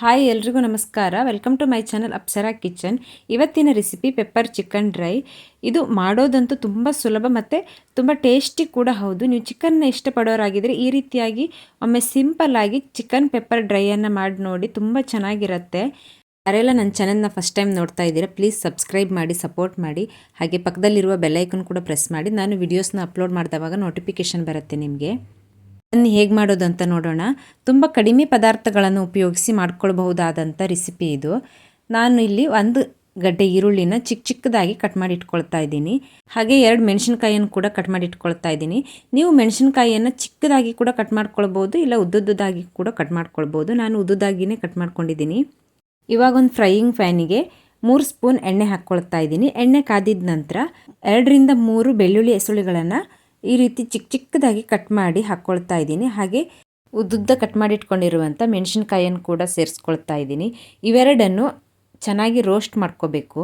Hi ಎಲ್ರಿಗೂ ನಮಸ್ಕಾರ. Welcome to my channel Apsara kitchen ಇವತ್ತಿನ ರೆಸಿಪಿ ಪೆಪ್ಪರ್ ಚಿಕನ್ ಡ್ರೈ ಇದು ಮಾಡೋದಂತೂ ತುಂಬ ಸುಲಭ ಮತ್ತು ತುಂಬ ಟೇಸ್ಟಿ ಕೂಡ ಹೌದು. ನೀವು ಚಿಕನ್ನ ಇಷ್ಟಪಡೋರಾಗಿದ್ದರೆ ಈ ರೀತಿಯಾಗಿ ಒಮ್ಮೆ ಸಿಂಪಲ್ಲಾಗಿ ಚಿಕನ್ ಪೆಪ್ಪರ್ ಡ್ರೈಯನ್ನು ಮಾಡಿ ನೋಡಿ ತುಂಬ ಚೆನ್ನಾಗಿರುತ್ತೆ. ಯಾರೆಲ್ಲ ನನ್ನ ಚಾನಲ್ನ ಫಸ್ಟ್ ಟೈಮ್ ನೋಡ್ತಾ ಇದ್ದೀರಾ ಪ್ಲೀಸ್ ಸಬ್ಸ್ಕ್ರೈಬ್ ಮಾಡಿ ಸಪೋರ್ಟ್ ಮಾಡಿ. ಹಾಗೆ ಪಕ್ಕದಲ್ಲಿರುವ ಬೆಲ್ಲೈಕನ್ ಕೂಡ ಪ್ರೆಸ್ ಮಾಡಿ. ನಾನು ವಿಡಿಯೋಸ್ನ ಅಪ್ಲೋಡ್ ಮಾಡಿದವಾಗ ನೋಟಿಫಿಕೇಷನ್ ಬರುತ್ತೆ ನಿಮಗೆ. ಅದನ್ನು ಹೇಗೆ ಮಾಡೋದು ಅಂತ ನೋಡೋಣ. ತುಂಬ ಕಡಿಮೆ ಪದಾರ್ಥಗಳನ್ನು ಉಪಯೋಗಿಸಿ ಮಾಡ್ಕೊಳ್ಬಹುದಾದಂಥ ರೆಸಿಪಿ ಇದು. ನಾನು ಇಲ್ಲಿ ಒಂದು ಗಡ್ಡೆ ಈರುಳ್ಳಿನ ಚಿಕ್ಕ ಚಿಕ್ಕದಾಗಿ ಕಟ್ ಮಾಡಿ ಇಟ್ಕೊಳ್ತಾ ಇದ್ದೀನಿ. ಹಾಗೆ ಎರಡು ಮೆಣಸಿನ್ಕಾಯಿಯನ್ನು ಕೂಡ ಕಟ್ ಮಾಡಿ ಇಟ್ಕೊಳ್ತಾ ಇದ್ದೀನಿ. ನೀವು ಮೆಣಸಿನ್ಕಾಯಿಯನ್ನು ಚಿಕ್ಕದಾಗಿ ಕೂಡ ಕಟ್ ಮಾಡ್ಕೊಳ್ಬೋದು ಇಲ್ಲ ಉದ್ದುದ್ದಾಗಿ ಕೂಡ ಕಟ್ ಮಾಡ್ಕೊಳ್ಬೋದು ನಾನು ಉದ್ದುದಾಗಿಯೇ ಕಟ್ ಮಾಡ್ಕೊಂಡಿದ್ದೀನಿ. ಇವಾಗ ಒಂದು ಫ್ರೈಯಿಂಗ್ ಫ್ಯಾನಿಗೆ ಮೂರು ಸ್ಪೂನ್ ಎಣ್ಣೆ ಹಾಕ್ಕೊಳ್ತಾ ಇದ್ದೀನಿ. ಎಣ್ಣೆ ಕಾದಿದ ನಂತರ ಎರಡರಿಂದ ಮೂರು ಬೆಳ್ಳುಳ್ಳಿ ಎಸುಳಿಗಳನ್ನು ಈ ರೀತಿ ಚಿಕ್ಕ ಚಿಕ್ಕದಾಗಿ ಕಟ್ ಮಾಡಿ ಹಾಕ್ಕೊಳ್ತಾ ಇದ್ದೀನಿ. ಹಾಗೆ ಉದ್ದುದ್ದ ಕಟ್ ಮಾಡಿ ಇಟ್ಕೊಂಡಿರುವಂಥ ಮೆಣಸಿನ್ಕಾಯಿಯನ್ನು ಕೂಡ ಸೇರಿಸ್ಕೊಳ್ತಾ ಇದ್ದೀನಿ. ಇವೆರಡನ್ನು ಚೆನ್ನಾಗಿ ರೋಸ್ಟ್ ಮಾಡ್ಕೋಬೇಕು.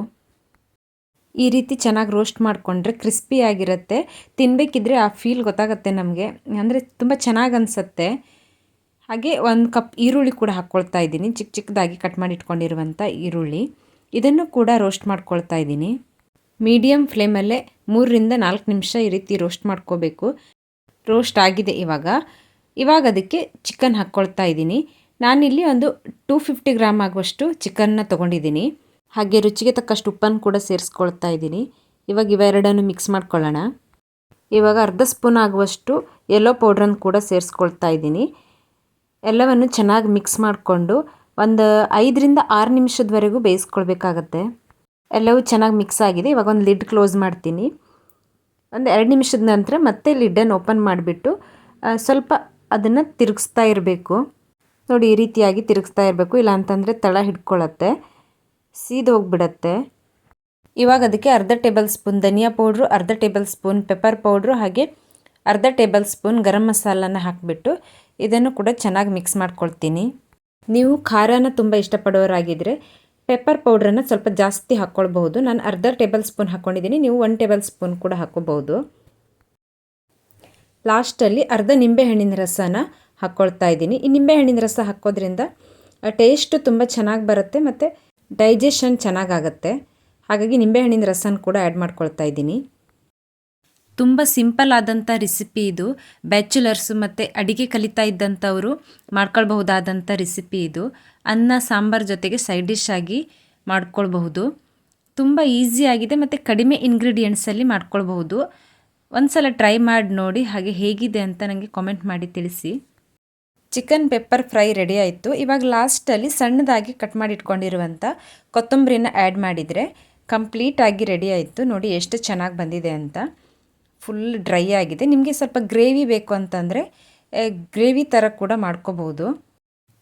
ಈ ರೀತಿ ಚೆನ್ನಾಗಿ ರೋಸ್ಟ್ ಮಾಡಿಕೊಂಡ್ರೆ ಕ್ರಿಸ್ಪಿಯಾಗಿರುತ್ತೆ ತಿನ್ನಬೇಕಿದ್ರೆ ಆ ಫೀಲ್ ಗೊತ್ತಾಗುತ್ತೆ ನಮಗೆ. ಅಂದರೆ ತುಂಬ ಚೆನ್ನಾಗಿ ಅನಿಸುತ್ತೆ. ಹಾಗೆ ಒಂದು ಕಪ್ ಈರುಳ್ಳಿ ಕೂಡ ಹಾಕ್ಕೊಳ್ತಾ ಇದ್ದೀನಿ. ಚಿಕ್ಕ ಚಿಕ್ಕದಾಗಿ ಕಟ್ ಮಾಡಿ ಇಟ್ಕೊಂಡಿರುವಂಥ ಈರುಳ್ಳಿ. ಇದನ್ನು ಕೂಡ ರೋಸ್ಟ್ ಮಾಡ್ಕೊಳ್ತಾ ಇದ್ದೀನಿ. ಮೀಡಿಯಮ್ ಫ್ಲೇಮಲ್ಲೇ ಮೂರರಿಂದ ನಾಲ್ಕು ನಿಮಿಷ ಈ ರೀತಿ ರೋಸ್ಟ್ ಮಾಡ್ಕೋಬೇಕು. ರೋಸ್ಟ್ ಆಗಿದೆ ಇವಾಗ. ಇವಾಗ ಅದಕ್ಕೆ ಚಿಕನ್ ಹಾಕ್ಕೊಳ್ತಾ ಇದ್ದೀನಿ. ನಾನಿಲ್ಲಿ ಒಂದು ಟೂ ಫಿಫ್ಟಿ ಗ್ರಾಮ್ ಆಗುವಷ್ಟು ಚಿಕನ್ನ ತೊಗೊಂಡಿದ್ದೀನಿ. ಹಾಗೆ ರುಚಿಗೆ ತಕ್ಕಷ್ಟು ಉಪ್ಪನ್ನು ಕೂಡ ಸೇರಿಸ್ಕೊಳ್ತಾ ಇದ್ದೀನಿ. ಇವಾಗ ಇವೆರಡನ್ನು ಮಿಕ್ಸ್ ಮಾಡ್ಕೊಳ್ಳೋಣ. ಇವಾಗ ಅರ್ಧ ಸ್ಪೂನ್ ಆಗುವಷ್ಟು ಯೆಲ್ಲೋ ಪೌಡ್ರನ್ನು ಕೂಡ ಸೇರಿಸ್ಕೊಳ್ತಾ ಇದ್ದೀನಿ. ಎಲ್ಲವನ್ನು ಚೆನ್ನಾಗಿ ಮಿಕ್ಸ್ ಮಾಡಿಕೊಂಡು ಒಂದು ಐದರಿಂದ ಆರು ನಿಮಿಷದವರೆಗೂ ಬೇಯಿಸ್ಕೊಳ್ಬೇಕಾಗತ್ತೆ. ಎಲ್ಲವೂ ಚೆನ್ನಾಗಿ ಮಿಕ್ಸ್ ಆಗಿದೆ. ಇವಾಗ ಒಂದು ಲಿಡ್ ಕ್ಲೋಸ್ ಮಾಡ್ತೀನಿ. ಒಂದು ಎರಡು ನಿಮಿಷದ ನಂತರ ಮತ್ತೆ ಲಿಡ್ಡನ್ನು ಓಪನ್ ಮಾಡಿಬಿಟ್ಟು ಸ್ವಲ್ಪ ಅದನ್ನು ತಿರುಗಿಸ್ತಾ ಇರಬೇಕು. ನೋಡಿ, ಈ ರೀತಿಯಾಗಿ ತಿರುಗಿಸ್ತಾ ಇರಬೇಕು. ಇಲ್ಲ ಅಂತಂದರೆ ತಳ ಹಿಡ್ಕೊಳ್ಳುತ್ತೆ ಸೀದೋಗ್ಬಿಡತ್ತೆ ಇವಾಗ ಅದಕ್ಕೆ ಅರ್ಧ ಟೇಬಲ್ ಸ್ಪೂನ್ ಧನಿಯಾ ಪೌಡ್ರು, ಅರ್ಧ ಟೇಬಲ್ ಸ್ಪೂನ್ ಪೆಪ್ಪರ್ ಪೌಡ್ರು, ಹಾಗೆ ಅರ್ಧ ಟೇಬಲ್ ಸ್ಪೂನ್ ಗರಂ ಮಸಾಲನ ಹಾಕಿಬಿಟ್ಟು ಇದನ್ನು ಕೂಡ ಚೆನ್ನಾಗಿ ಮಿಕ್ಸ್ ಮಾಡ್ಕೊಳ್ತೀನಿ. ನೀವು ಖಾರನ ತುಂಬ ಇಷ್ಟಪಡೋರಾಗಿದ್ದರೆ ಪೆಪ್ಪರ್ ಪೌಡ್ರನ್ನು ಸ್ವಲ್ಪ ಜಾಸ್ತಿ ಹಾಕ್ಕೊಳ್ಬಹುದು ನಾನು ಅರ್ಧ ಟೇಬಲ್ ಸ್ಪೂನ್ ಹಾಕ್ಕೊಂಡಿದ್ದೀನಿ ನೀವು ಒನ್ ಟೇಬಲ್ ಸ್ಪೂನ್ ಕೂಡ ಹಾಕ್ಕೋಬಹುದು ಲಾಸ್ಟಲ್ಲಿ ಅರ್ಧ ನಿಂಬೆಹಣ್ಣಿನ ರಸನ ಹಾಕ್ಕೊಳ್ತಾ ಇದ್ದೀನಿ. ಈ ನಿಂಬೆಹಣ್ಣಿನ ರಸ ಹಾಕೋದ್ರಿಂದ ಟೇಸ್ಟು ತುಂಬ ಚೆನ್ನಾಗಿ ಬರುತ್ತೆ ಮತ್ತು ಡೈಜೆಷನ್ ಚೆನ್ನಾಗಾಗತ್ತೆ ಹಾಗಾಗಿ ನಿಂಬೆಹಣ್ಣಿನ ರಸನ ಕೂಡ ಆ್ಯಡ್ ಮಾಡ್ಕೊಳ್ತಾ ಇದ್ದೀನಿ. ತುಂಬ ಸಿಂಪಲ್ ಆದಂಥ ರೆಸಿಪಿ ಇದು. ಬ್ಯಾಚುಲರ್ಸ್ ಮತ್ತು ಅಡಿಗೆ ಕಲಿತಾ ಇದ್ದಂಥವರು ಮಾಡ್ಕೊಳ್ಬಹುದಾದಂಥ ರೆಸಿಪಿ ಇದು. ಅನ್ನ, ಸಾಂಬಾರು ಜೊತೆಗೆ ಸೈಡ್ ಡಿಶ್ ಆಗಿ ಮಾಡ್ಕೊಳ್ಬಹುದು. ತುಂಬ ಈಸಿಯಾಗಿದೆ ಮತ್ತು ಕಡಿಮೆ ಇಂಗ್ರೀಡಿಯೆಂಟ್ಸಲ್ಲಿ ಮಾಡ್ಕೊಳ್ಬಹುದು. ಒಂದು ಸಲ ಟ್ರೈ ಮಾಡಿ ನೋಡಿ ಹಾಗೆ ಹೇಗಿದೆ ಅಂತ ನನಗೆ ಕಾಮೆಂಟ್ ಮಾಡಿ ತಿಳಿಸಿ. ಚಿಕನ್ ಪೆಪ್ಪರ್ ಫ್ರೈ ರೆಡಿ ಆಯಿತು. ಇವಾಗ ಲಾಸ್ಟಲ್ಲಿ ಸಣ್ಣದಾಗಿ ಕಟ್ ಮಾಡಿ ಇಟ್ಕೊಂಡಿರುವಂಥ ಕೊತ್ತಂಬರಿನ ಆ್ಯಡ್ ಮಾಡಿದರೆ ಕಂಪ್ಲೀಟಾಗಿ ರೆಡಿ ಆಯಿತು. ನೋಡಿ ಎಷ್ಟು ಚೆನ್ನಾಗಿ ಬಂದಿದೆ ಅಂತ. ಫುಲ್ ಡ್ರೈ ಆಗಿದೆ. ನಿಮಗೆ ಸ್ವಲ್ಪ ಗ್ರೇವಿ ಬೇಕು ಅಂತಂದರೆ ಗ್ರೇವಿ ಥರ ಕೂಡ ಮಾಡ್ಕೋಬೋದು.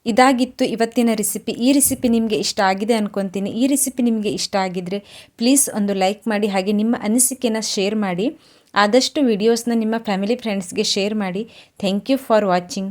ಇದಾಗಿತ್ತು ಇವತ್ತಿನ ರೆಸಿಪಿ ಈ ರೆಸಿಪಿ ನಿಮಗೆ ಇಷ್ಟ ಆಗಿದೆ ಅನ್ಕೊತೀನಿ. ಈ ರೆಸಿಪಿ ನಿಮಗೆ ಇಷ್ಟ ಆಗಿದ್ದರೆ ಪ್ಲೀಸ್ ಒಂದು ಲೈಕ್ ಮಾಡಿ, ಹಾಗೆ ನಿಮ್ಮ ಅನಿಸಿಕೆನ ಶೇರ್ ಮಾಡಿ. ಆದಷ್ಟು ವಿಡಿಯೋಸ್ನ ನಿಮ್ಮ ಫ್ಯಾಮಿಲಿ ಫ್ರೆಂಡ್ಸ್ಗೆ ಶೇರ್ ಮಾಡಿ. Thank you for watching